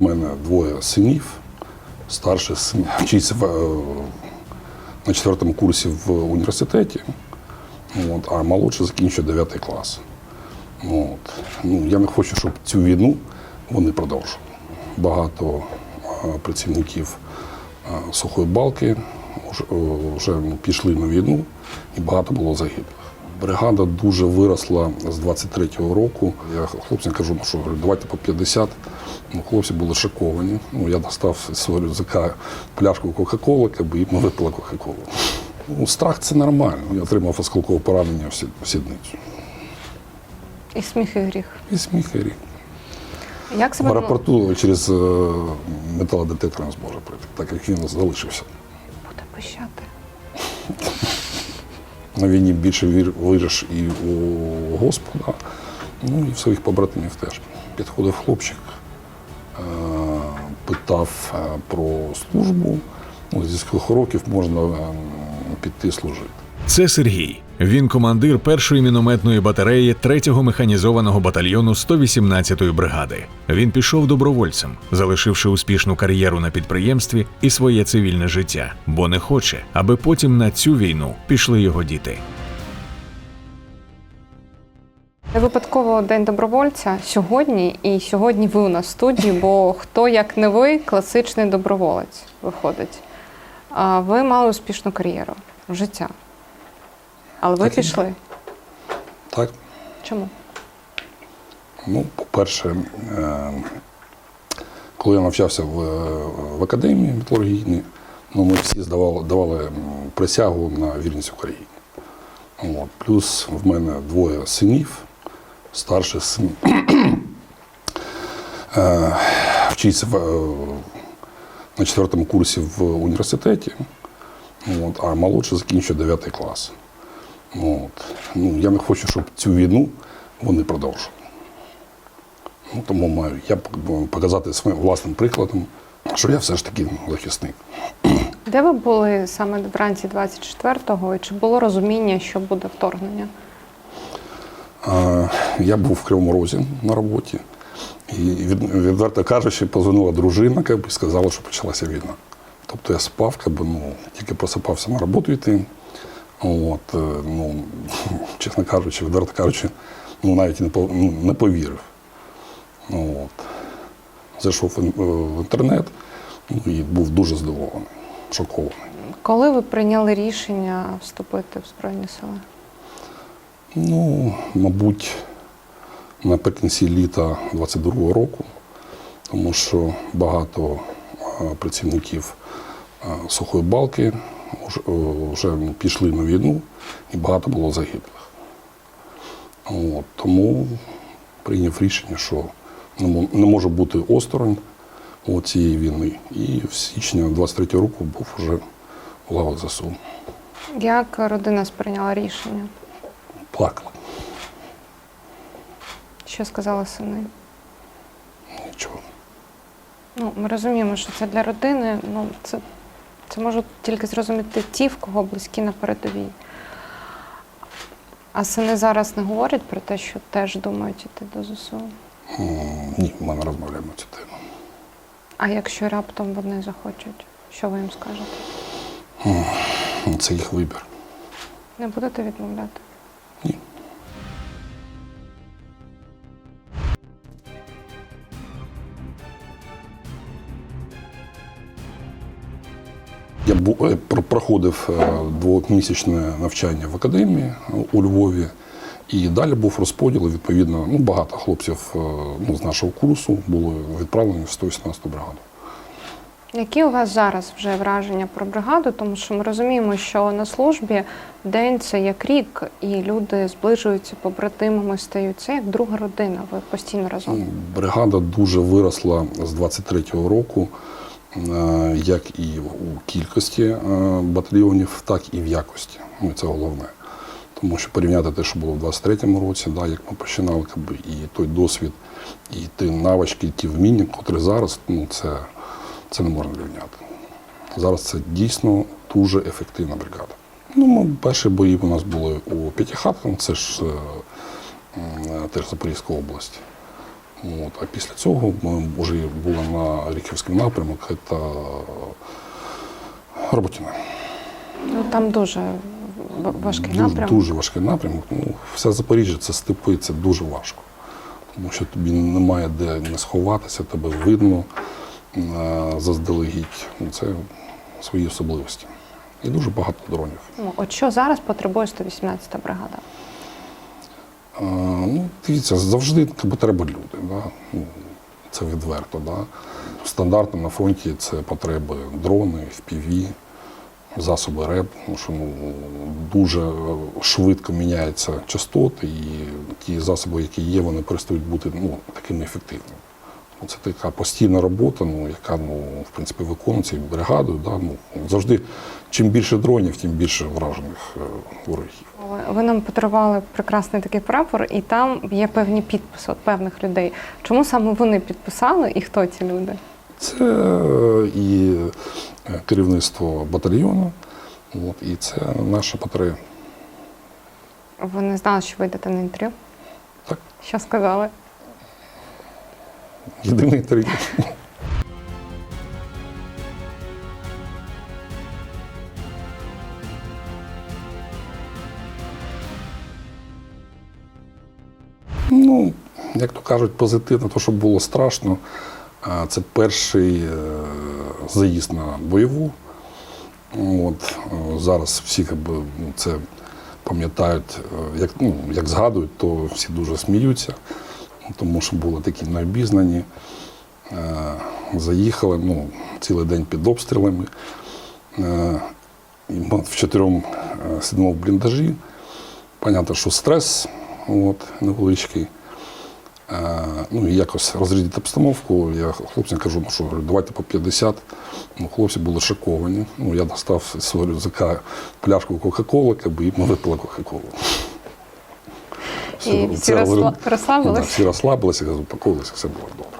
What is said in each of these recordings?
У мене двоє синів. Старший син вчиться е, на четвертому курсі в університеті, от, а молодший закінчує 9 клас. От. Ну, я не хочу, щоб цю війну вони продовжували. Багато е, працівників е, сухої балки вже пішли на війну і багато було загиблих. Бригада дуже виросла з 23-го року. Я хлопцям кажу, ну що говорю, давайте по 50. Ну, хлопці були шоковані. Ну, я достав з свого рюкзака пляшку Кока-Коли, аби ми випили Кока-Колу. Ну, страх це нормально. Я отримав осколкове поранення в сідницю. І сміх і гріх. І сміх і рік. Як В себе аеропорту через е, металодетектор не зможе пройти, так як він залишився. буде пищати? На війні більше вір- віриш і у Господа, ну і в своїх побратимів теж. Підходив хлопчик, е, питав е, про службу. Ну, зі скількох років можна е, піти служити. Це Сергій. Він командир першої мінометної батареї 3-го механізованого батальйону 118-ї бригади. Він пішов добровольцем, залишивши успішну кар'єру на підприємстві і своє цивільне життя, бо не хоче, аби потім на цю війну пішли його діти. Випадково день добровольця сьогодні, і сьогодні ви у нас в студії, бо хто як не ви, класичний доброволець виходить. А ви мали успішну кар'єру, життя. Але ви Так пішли. Так? Чому? Ну, по-перше, е, коли я навчався в, в академії металургійній, ну, ми всі здавали, давали присягу на вірність Україні. От. Плюс в мене двоє синів. Старший син е, вчиться в, на четвертому курсі в університеті, от, а молодший закінчує 9 клас. От. Ну, я не хочу, щоб цю війну вони продовжували. Ну, тому маю я п- показати своїм власним прикладом, що я все ж таки захисник. Де ви були саме вранці 24-го, і чи було розуміння, що буде вторгнення? А, я був в Кривому Розі на роботі, і від, відверто кажучи, позвонила дружина і сказала, що почалася війна. Тобто я спав, как ну, тільки просипався на роботу йти. От, е, ну, чесно кажучи, відверто кажучи, ну, навіть не, ну, не повірив. От. Зайшов в інтернет ну, і був дуже здивований, шокований. Коли ви прийняли рішення вступити в Збройні Сили? Ну, мабуть, наприкінці літа 22-го року, тому що багато е, працівників е, сухої балки вже, е, пішли на війну і багато було загиблих. От, тому прийняв рішення, що не може бути осторонь цієї війни. І в січні 23-го року був вже в лавах ЗСУ. Як родина сприйняла рішення? Плакала. Що сказали сини? Нічого. Ну, ми розуміємо, що це для родини. Ну, це, це можуть тільки зрозуміти ті, в кого близькі на передовій. А сини зараз не говорять про те, що теж думають іти до ЗСУ. Ні, ми не розмовляємо цю тему. А якщо раптом вони захочуть, що ви їм скажете? Ну, Це їх вибір. Не будете відмовляти? Проходив е, двомісячне навчання в академії е, у Львові. І далі був розподіл. Відповідно, ну, багато хлопців е, ну, з нашого курсу були відправлені в 118 бригаду. Які у вас зараз вже враження про бригаду? Тому що ми розуміємо, що на службі день це як рік, і люди зближуються побратимами, стають це як друга родина. Ви постійно разом. Бригада дуже виросла з 23-го року, як і у кількості е, батальйонів, так і в якості. Ну, це головне. Тому що порівняти те, що було в 23-му році, да, як ми починали, і той досвід, і ті навички, ті вміння, котрі зараз, ну, це, це не можна рівняти. Зараз це дійсно дуже ефективна бригада. Ну, ми, перші бої у нас були у П'ятихатках, це ж е, теж Запорізька область. От. А після цього ми вже були на Ріхівський напрямок, це Роботіна. Ну там дуже важкий Дуже, напрям. дуже важкий напрямок. Ну, все Запоріжжя це степи, це дуже важко. Тому що тобі немає де не сховатися, тебе видно е, заздалегідь. Ну, Це свої особливості. І дуже багато дронів. Ну, От що зараз потребує 118-та бригада? Ну, дивіться, завжди треба люди. Да? Ну, це відверто. Да? Стандартно на фронті це потреби дрони, FPV, засоби РЕП, тому що ну, дуже швидко міняються частоти, і ті засоби, які є, вони перестають бути ну, такими ефективними. Ну, Це така постійна робота, ну, яка ну, в принципі, виконується і бригадою. Да? Ну, завжди, чим більше дронів, тим більше вражених е, ворогів. Ви- нам подарували прекрасний такий прапор, і там є певні підписи от певних людей. Чому саме вони підписали і хто ці люди? Це е, і е, керівництво батальйону, от, і це наша батарея. Ви не знали, що ви йдете на інтерв'ю? Так, Що сказали? Єдиний інтерв'ю. Ну, як то кажуть, позитивно, то що було страшно. Це перший е, заїзд на бойову. От, е, зараз всі ну, це пам'ятають, е, як, ну, як згадують, то всі дуже сміються, тому що були такі необізнані. Е, Заїхали ну, цілий день під обстрілами. Е, І ми в чотирьом е, сидимо в бліндажі. Понятно, що стрес от, невеличкий. Ну і якось розрядити обстановку. Я хлопцям кажу, ну що давайте по 50. Ну, хлопці були шоковані. Ну, я достав з свого рюкзака пляшку Кока-Коли, і ми випили Кока-Колу. І всі це розсла- говорю. Да, всі розслабилися, заспокоїлися, все було добре.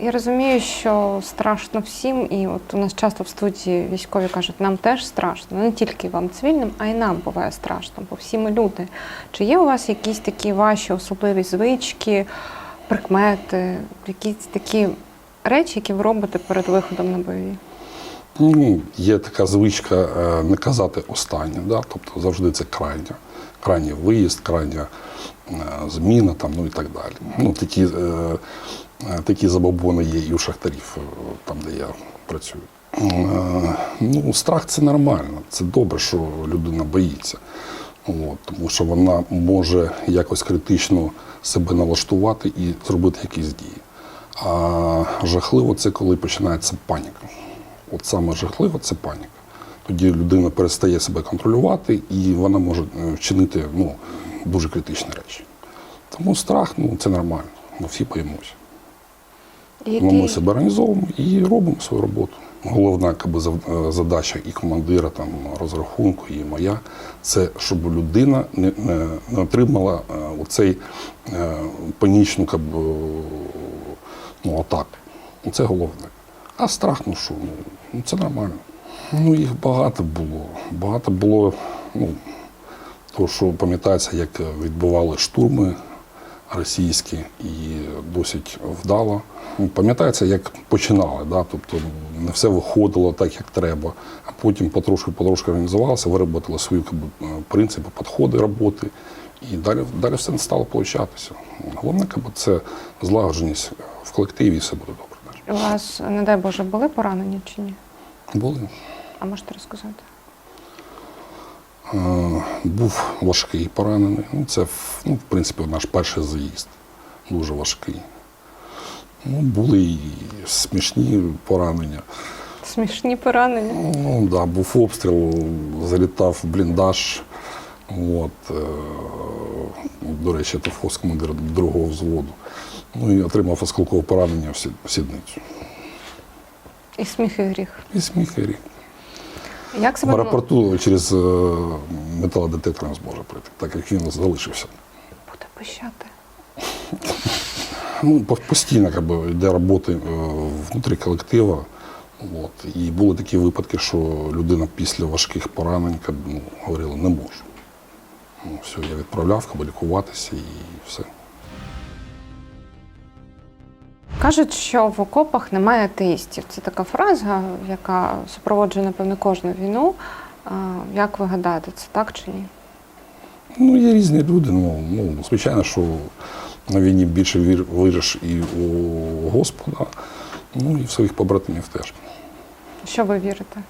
Я розумію, що страшно всім, і от у нас часто в студії військові кажуть, нам теж страшно, не тільки вам цивільним, а й нам буває страшно, бо всі ми люди. Чи є у вас якісь такі ваші особливі звички, прикмети, якісь такі речі, які ви робите перед виходом на бойові? Ну, є така звичка е, не казати останнє, да? тобто завжди це крайня. Крайній виїзд, крайня е, зміна там, ну і так далі. Ну, такі, е, е, такі забобони є і у шахтарів, там, де я працюю. Ну, страх це нормально. Це добре, що людина боїться. От, тому що вона може якось критично себе налаштувати і зробити якісь дії. А жахливо це коли починається паніка. От саме жахливо це паніка. Тоді людина перестає себе контролювати і вона може е, вчинити ну, дуже критичні речі. Тому страх ну, це нормально. Ми всі боїмося. Ну, ми себе організовуємо і робимо свою роботу. Головна якби, е, задача і командира, там, розрахунку, і моя це щоб людина не, не, не отримала е, оцей е, панічну якби, ну, атаку. Це головне. А страх, ну що, ну це нормально. Ну, їх багато було. Багато було, ну, то, що пам'ятається, як відбували штурми російські і досить вдало. Ну, Пам'ятається, як починали, да? тобто не все виходило так, як треба, а потім потрошки-потрошки організувалися, виробили свої е, принципи, підходи роботи, і далі, далі все не стало получатися. Головне, як би, це злагодженість в колективі, і все буде добре. У вас, не дай Боже, були поранені чи ні? Були. А можете розказати? Е, Був важкий поранений. Ну, це, в- ну, в принципі, наш перший заїзд. Дуже важкий. Ну, були і смішні поранення. Смішні поранення. Ну, да, був обстріл, залітав в бліндаж. От, е, до речі, це командир другого взводу. Ну і отримав осколкове поранення в сідницю. І сміх і гріх. І сміх і рік. Як В себе аеропорту через е, металодетектор не зможе прийти, так як він залишився. буде пищати? Ну, постійно как би, йде роботи е, внутрі колектива. От. І були такі випадки, що людина після важких поранень ну, говорила, не можу. Ну, все, я відправляв, как лікуватися і все. Кажуть, що в окопах немає атеїстів. Це така фраза, яка супроводжує, напевно, кожну війну. Як ви гадаєте, це так чи ні? Ну, є різні люди. Ну, ну звичайно, що на війні більше вір, віриш і у Господа, ну і в своїх побратимів теж. Що ви вірите?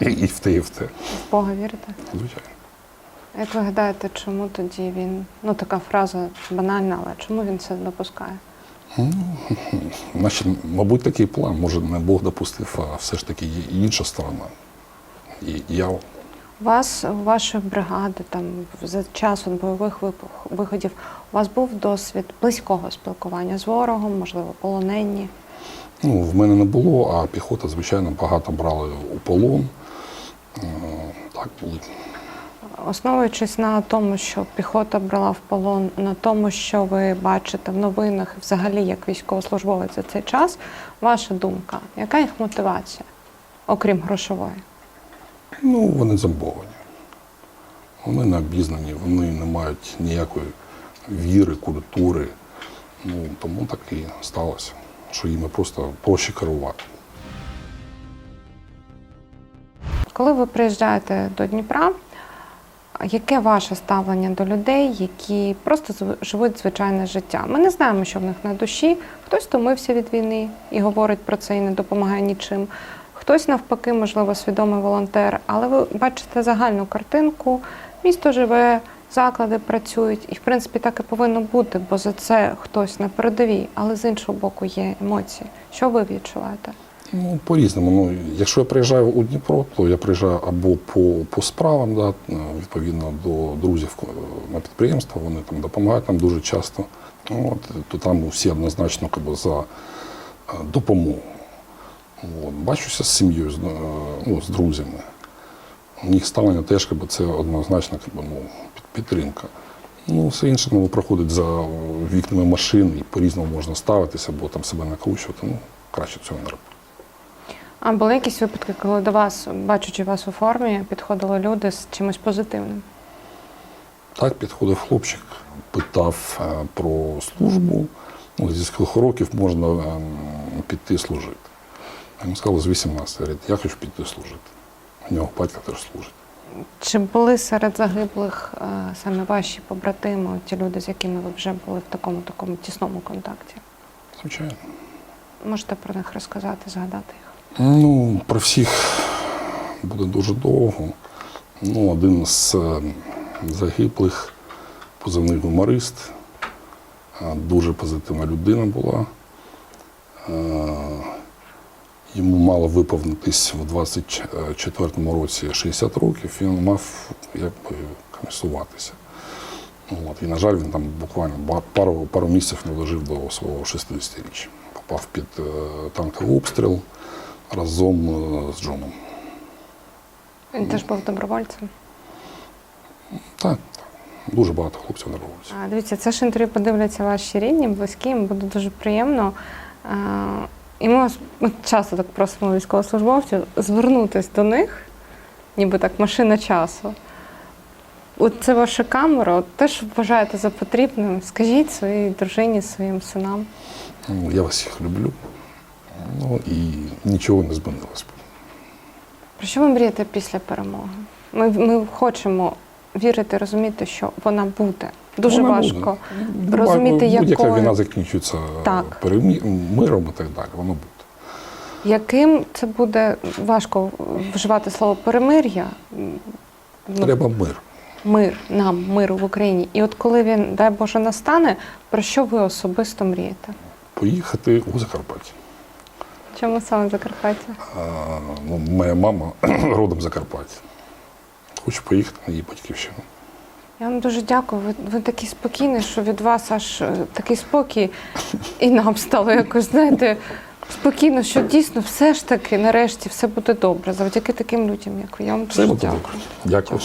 І, і в те, і в те, В Бога вірите? звичайно. Як ви гадаєте, чому тоді він, ну така фраза банальна, але чому він це допускає? Значить, мабуть, такий план. Може, не Бог допустив, а все ж таки є інша сторона. І я У вас, у вашої бригади, там за час от бойових виходів, у вас був досвід близького спілкування з ворогом, можливо, полоненні. Ну, в мене не було, а піхота, звичайно, багато брали у полон. Е, Так були. Основуючись на тому, що піхота брала в полон, на тому, що ви бачите в новинах, і взагалі як військовослужбовець за цей час, ваша думка, яка їх мотивація, окрім грошової? Ну, вони зомбовані. Вони не обізнані, вони не мають ніякої віри, культури. Ну, тому так і сталося, що їм просто проще керувати. Коли ви приїжджаєте до Дніпра, яке ваше ставлення до людей, які просто живуть звичайне життя? Ми не знаємо, що в них на душі. Хтось втомився від війни і говорить про це і не допомагає нічим. Хтось навпаки, можливо, свідомий волонтер, але ви бачите загальну картинку. Місто живе, заклади працюють, і в принципі так і повинно бути, бо за це хтось на передовій, але з іншого боку є емоції. Що ви відчуваєте? Ну, по-різному. Ну, якщо я приїжджаю у Дніпро, то я приїжджаю або по, по справам, да, е, відповідно до друзів е, на підприємство, вони там допомагають нам дуже часто. От, то там всі однозначно би, за е, допомогу. От, бачуся з сім'єю, з, ну, з друзями. У них ставлення теж би, це однозначно би, ну, підтримка. Ну, все інше ну, проходить за вікнами машин і по-різному можна ставитися, або там себе накручувати. Ну, краще цього не робити. А були якісь випадки, коли до вас, бачачи вас у формі, підходили люди з чимось позитивним? Так підходив хлопчик, питав е, про службу. Ну, зі скількох років можна ем, піти служити. Йому сказав, з 18 говорить, я хочу піти служити. У нього батько теж служить. Чи були серед загиблих е, саме ваші побратими, ті люди, з якими ви вже були в такому такому тісному контакті? Звичайно. Можете про них розказати, згадати? Ну, про всіх буде дуже довго. Ну, один з е, загиблих, позивний гуморист, е, дуже позитивна людина була. Е, Йому мало виповнитись в 24-му році 60 років, він мав якби комісуватися. От. І, на жаль, він там буквально пару, пару місяців не дожив до свого 60-річчя. Попав під танковий обстріл разом е, з Джоном. Він теж був добровольцем. Так. Дуже багато хлопців вулиці. А, дивіться, це ж інтерв'ю подивляться ваші рідні, близькі, їм буде дуже приємно. І ми ми часто так просимо військовослужбовців звернутися до них, ніби так машина часу. От це ваша камера, от те, що вважаєте за потрібним, скажіть своїй дружині, своїм синам. Я вас всіх люблю. Ну і нічого не змінилось. Про що ви мрієте після перемоги? Ми, ми хочемо вірити, розуміти, що вона буде. Дуже Вона важко буде. розуміти, Будь-яка якою. війна закінчується Так. перемі... миром і так далі. Воно буде. Яким це буде важко вживати слово перемир'я? Ну, Треба мир. Мир нам, миру в Україні. І от коли він, дай Боже, настане, про що ви особисто мрієте? Поїхати у Закарпаття. Чому саме Закарпаття? А, ну, моя мама родом Закарпаття. Хочу поїхати на її батьківщину. Я вам дуже дякую. Ви, ви такий спокійний, що від вас аж е, такий спокій, і нам стало якось, знаєте, спокійно, що дійсно все ж таки нарешті все буде добре завдяки таким людям, як ви. Я вам Все буде дякую. добре. Дякую.